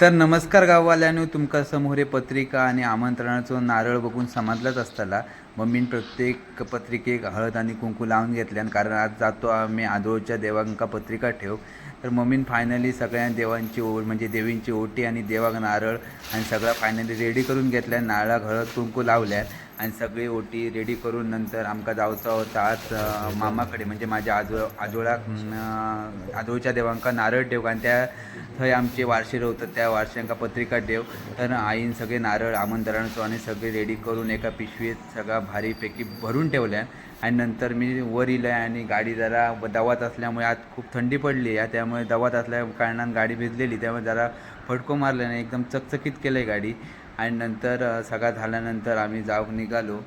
तर नमस्कार गाववाल्यानो तुमका समोर पत्रिका आणि आमंत्रणाचो नारळ बघून समजलाच असताना मम्मीन प्रत्येक पत्रिकेक हळद आणि कुंकू लावून घेतल्यान कारण आज जातो आम्ही आदोळच्या देवांका पत्रिका ठेव. तर मम्मीन फायनली सगळ्या देवांची ओ म्हणजे देवींची ओटी आणि देवाक नारळ आणि सगळं फायनली रेडी करून घेतल्या नारळाक हळद कुंकू लावल्या आणि सगळी ओटी रेडी करून नंतर आमका जावचो होता आज मामा मामाकडे म्हणजे माझ्या आजो आजोळाक आजोळच्या देवांका नारळ देव. आणि त्या थंय आमचे वारशे होतं त्या वारशांका पत्रिका देव. तर आईन सगळे नारळ आमंत्रणाचो आणि सगळे रेडी करून एका पिशवीत सगळा भारीपैकी भरून ठेवल्या. आणि नंतर मी वर इलं आणि गाडी जरा दवात असल्यामुळे आज खूप थंडी पडली आहे. त्यामुळे दवात असल्या कारणानं गाडी भिजलेली. त्यामुळे जरा फटको मारल्याने एकदम चकचकीत केलं आहे गाडी. आणि नंतर सगळा झाल्यानंतर आम्ही जाऊ निघालो.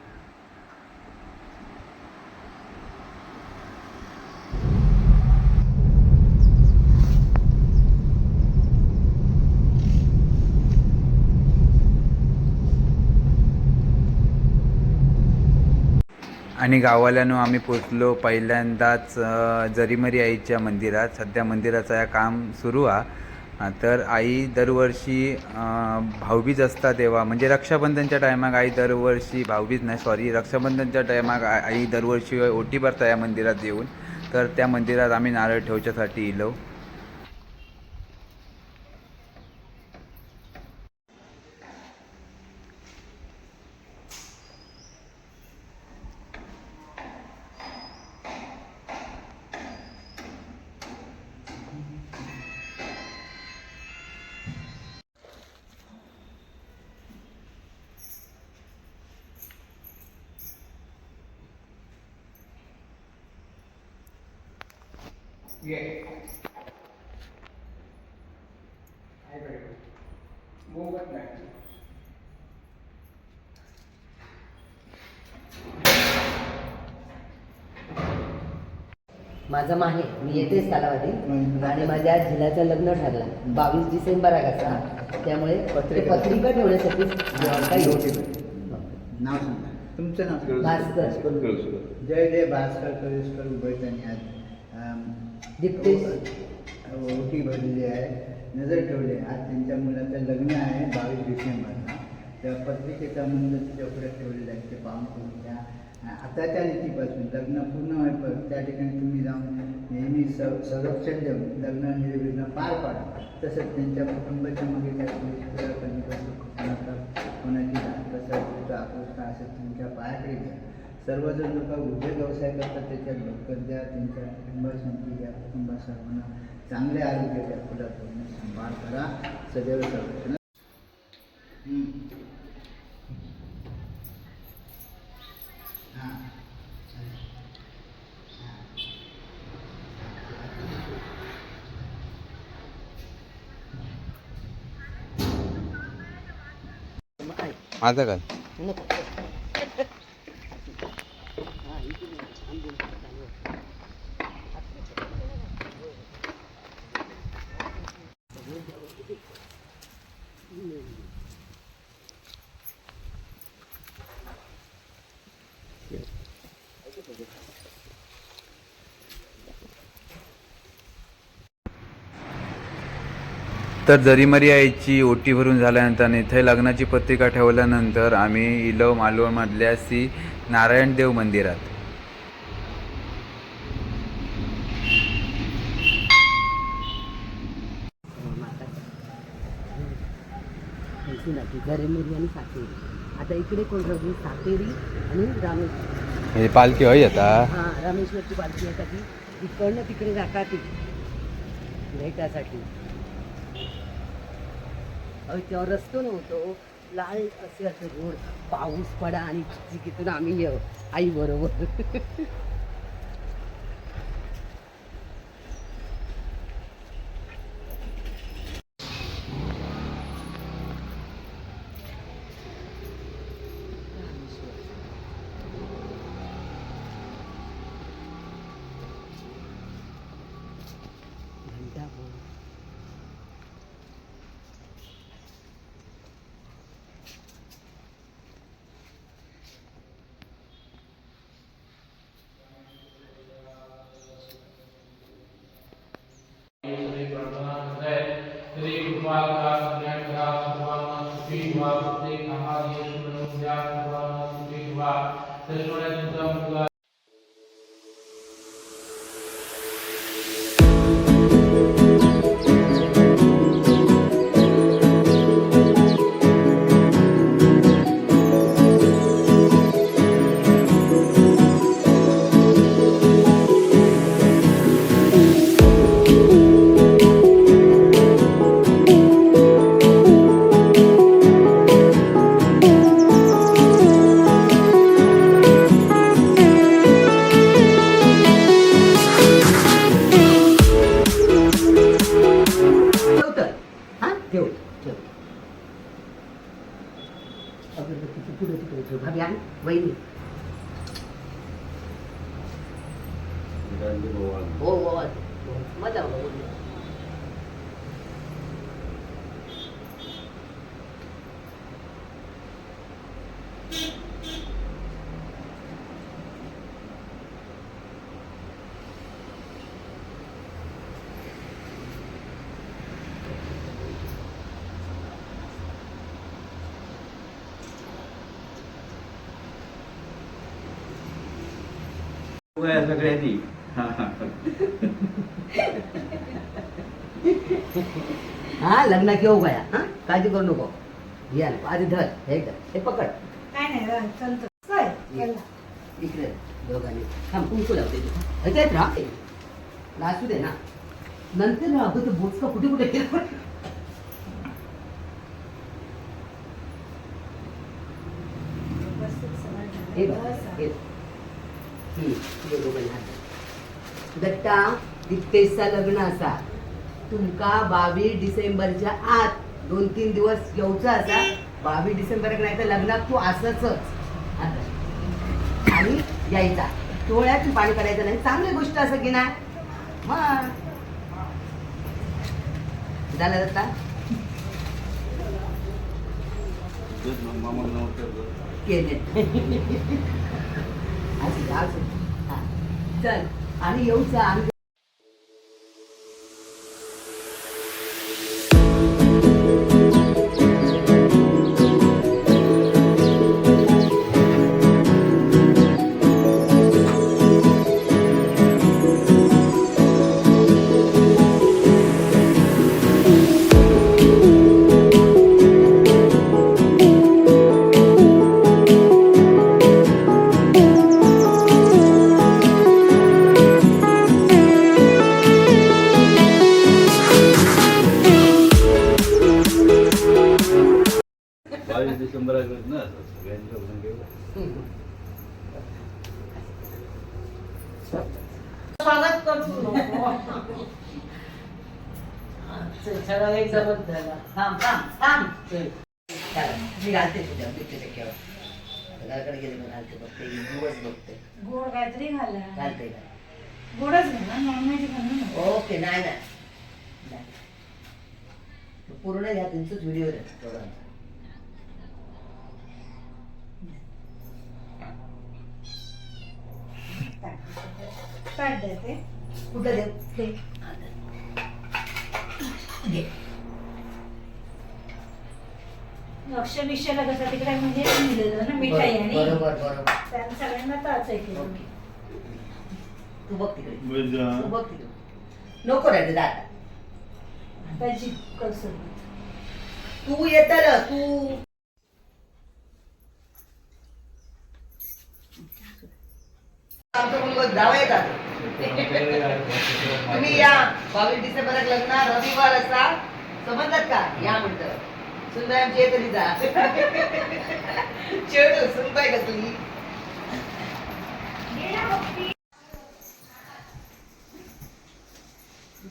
आणि गावाल्यानं आम्ही पोचलो पहिल्यांदाच जरीमरी आईच्या मंदिरात. सध्या मंदिराचं या काम सुरू आहे तर आई दरवर्षी भाऊबीज असता तेव्हा. म्हणजे रक्षाबंधनच्या टायमाक आई दरवर्षी भाऊबीज नाही सॉरी रक्षाबंधनच्या टायमाक आई दरवर्षी ओटी भरता या मंदिरात येऊन. तर त्या मंदिरात आम्ही नारळ ठेवच्यासाठी इलो. माझं माहे मी येतेच कालावधी. आणि माझ्या झिलाचं लग्न ठरलं. बावीस डिसेंबर आहे कसा त्यामुळे ते पत्रिका ठेवण्यासाठी नाव सांगा. तुमचं नाव भास्कर. जय जय भास्कर कलेश्वर उभयतांनी आज अम, दीप्तेश ओटी भरलेली आहे नजर ठेवली आहे. आज त्यांच्या मुलाचं लग्न आहे बावीस डिसेंबरला. त्या पत्रिकेचा मंदिर पुढे ठेवलेला आहे ते पाहून तुम्ही त्या आताच्या रीतीपासून लग्न पूर्ण होईपर्यंत त्या ठिकाणी तुम्ही जाऊन नेहमी स संरक्षण देऊन लग्न निर्विघ्न पार पाडा. तसंच त्यांच्या कुटुंबाच्या मागे काय कोणाची कोणाची कसं आकृष्ट असेल तुमच्या पायाकडे घ्या सर्वजण लोक उद्योग व्यवसाय करतात त्याच्यात लवकर द्या त्यांच्या कुटुंबाशांती द्या कुटुंबा सर्वांना चांगले आरोग्य द्या पुढापूर्ण सांभाळ करा सदैव. हां. हां. माझं काय तर जरीमरी आईची ओटी भरून झाल्यानंतर आणि इथे लग्नाची पत्रिका ठेवल्यानंतर आम्ही इलो मालवणमधल्या श्री नारायण देव मंदिरात. आता इकडे कोण राहू सातेरी आणि रामेश्वर पालखी होय आता? हा रामेश्वरची पालखी येतात ती. इकडनं तिकडे जातात ती. भेटासाठी. तेव्हा रस्तो नव्हतो. लाल असे असं रोड पाऊस पडा आणि तिथून आम्ही आई बरोबर. Father, ठेव ठेव अगरबत्तीची पुढे तिकडे ठेव भाभी आण वहिनी हो हो हो. सगळ्यांनी हा लग्न घेऊ गया? हा? काळजी करू नको. या ना, आधी धर. हे धर. हे पकड. काय नाही चालतं काय. इकडे. दोघांनी. थांब कुंकू लावते तू ह्याच्यात राह ते. नाचू दे ना. नंतर राह अगं ते बोचका कुठे कुठे गेलं? हे. बघ. हे. दत्ता दिप्तेशचा लग्न असा तुमका बावीस डिसेंबरच्या आत दोन तीन दिवस येऊचा असा. बावीस डिसेंबर नाही तर लग्नात तू असच. आणि यायचा. डोळ्यात पाणी करायचं नाही. चांगली गोष्ट असं की ना मग. झालं दत्ता केले. चल आणि येऊचा आणि थांब थांब थांब चला, मी घालते तुझ्या घराकडे गेले मी घालते बघते दिवस बघते गोड काहीतरी घाला घालते का गोडच घाला नॉनव्हेज घालू नको ओके नाही नाही नाही. पूर्ण घ्या त्यांचंच व्हिडिओ द्या थोडा ताट देते कुठं देऊ ते हा, दे. घे. लक्ष विषयाला कसं तिकडे म्हणजे दिलेलं ना मिठाई आणि बरोबर बरोबर त्यानं सगळ्यांना ताच आहे ओके. तू बघ तिकडे. तू बघ तिकडे. नको रे दादा त्याची कसं तू येताल तू. आमचा मुलगा जावा येतात. तुम्ही या. बावीस डिसेंबर लग्न रविवार असा. समजतात का? या म्हणतं. सुनबाई आमची येतली जा. शेवट सुनबाई कसली?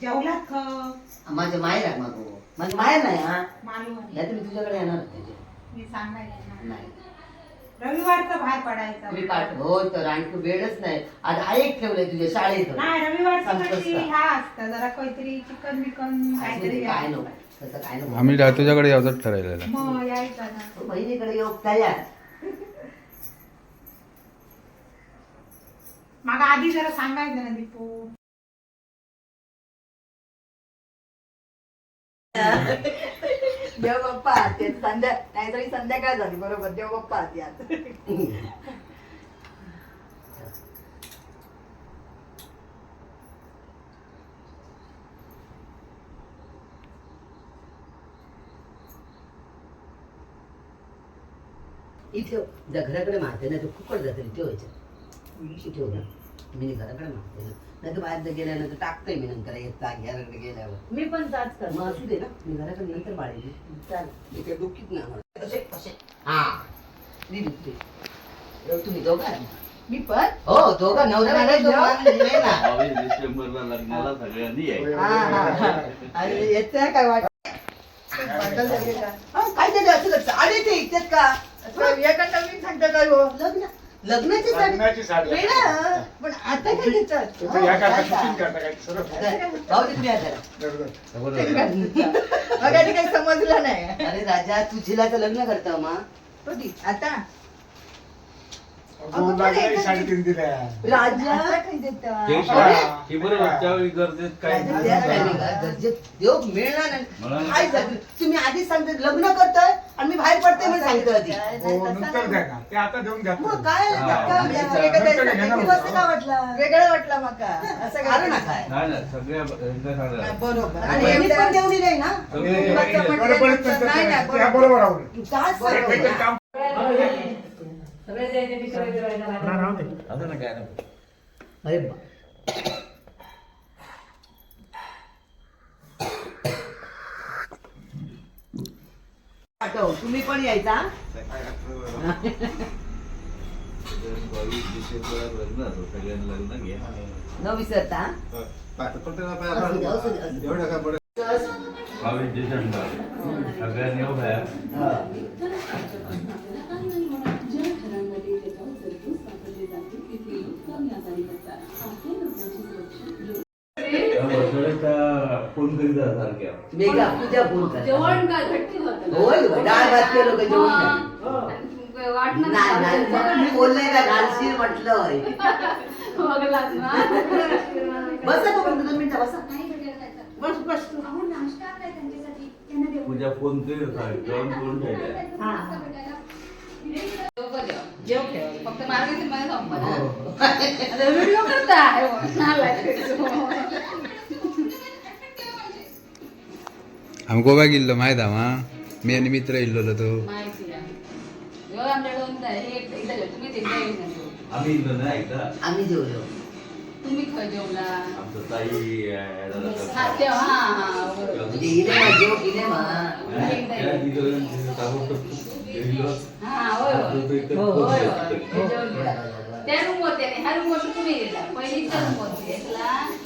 जेवलात ख माझ्या माहेर आहे मागो. माझं माहेर नाही हा. मालूम नाही तर मी तुझ्याकडे येणार होते. मी सांगायला येणार. नाही. रविवारचा बाहेर पडायचा. तुम्ही पाठ हो तर आणखी वेळच नाही. आज ऐक ठेवलंय तुझ्या शाळेत. नाही रविवारचं सांगतोस कशी का? हा असतं. जरा काहीतरी चिकन बिकन काहीतरी काय नको. तसं काय नको. आम्ही तुझ्याकडे ठरवलेलं. मग यायचं ना. तो बहिणीकडे योग तयार. मग आधी जरा सांगायचं ना दीपू. देव बाप्पा आते संध्या नाहीतरी संध्याकाळ झाली बरोबर देव बाप्पा आते आता इथे घराकडे मारते ना तो खूपच जाते ठेवायचं इशी ठेव हो ना मी घराकडे मारते ना. नाही तर बाहेर गेल्यानंतर टाकतोय मी नंतर येता घराकडे गेल्यावर. मी पण ताच मग करतो असू दे ना मी घराकडे नंतर बाळेली चाल मी काही डोकीत नाही आम्हाला. असे असे हा. दिली तुम्ही दोघं? मी पण? हो दोघं नवरा ना. डिसेंबरला लग्नाला सगळ्यांनी हा हा हा. आणि येते काय वाट वाटलं झाली का? हा, काय झालं? असं आले ते इथेच का? एखादा मी सांगता काय हो? लग्न. लग्नाची साडी. लग्नाची साडी. वेडा. पण आता काय घेतात या करता काय शूटिंग का? करता काय सरळ भाऊ दे तुम्ही आता बरोबर. मग आधी काही समजलं नाही. अरे राजा तू झिलाचं लग्न करतो मा. कधी आता? दोन लाखाची साडेतीन दिल्या. राजा? आता काही देतात ते हा. हे गरजेत काय राजा गरजेत देव मिळणार नाही. मिळणार काय झालं? तुम्ही आधीच सांगते लग्न करतोय? आणि मी बाहेर पडते म्हणून सांगतो आधी हो नंतर. द्या ना ते आता देऊन घ्या मग काय हा. म्हणजे वेगळं नंतर. असं का वाटलं वेगळं वाटलं मका असं कारण काय काय नाही नाही सगळ्या यांना सांगा. बरोबर आणि यांनी पण देऊन दिलंय ना सगळे आणि मुलाचं सगळे- म्हटलं बरोबर तर नाही ना, त्या बरोबर आवडेल काय? काम सगळे जायचे. अरे बा पाठव. तुम्ही पण यायचा बावीस डिसेंबरला लग्न सगळ्यांना लग्न घ्या न विसरता असू बावीस डिसेंबर सगळ्यांनी फोन करीत सारख्या मेघा पूजा फोन कर जेवण काय घट्टी होतं होय डाळ भात केलं का जेवण नाही? नाही मग मी बोलले का घालशील म्हटलं होय. बघलात ना? बसा तो दोन मिनिटं बसा. बस बस. पूजा फोन करीत आहे? जेवण करून ठेवलंय जेव ठेव. फक्त व्हिडिओ आम्ही गोवा गेल्लो माहीत हा मी? आणि मित्र इल्लो तो. हे एकदा. आम्ही आम्ही जेवलो तुम्ही खय जेवला. आमचं ताई हा. तेव्हा हा हा बरोबर. म्हणजे इले मा जेव इले मा. हा होय होय. हो, होय. होय हे. जेवण केलं. त्या रूम ह्या रूम तुम्ही गेला. रूम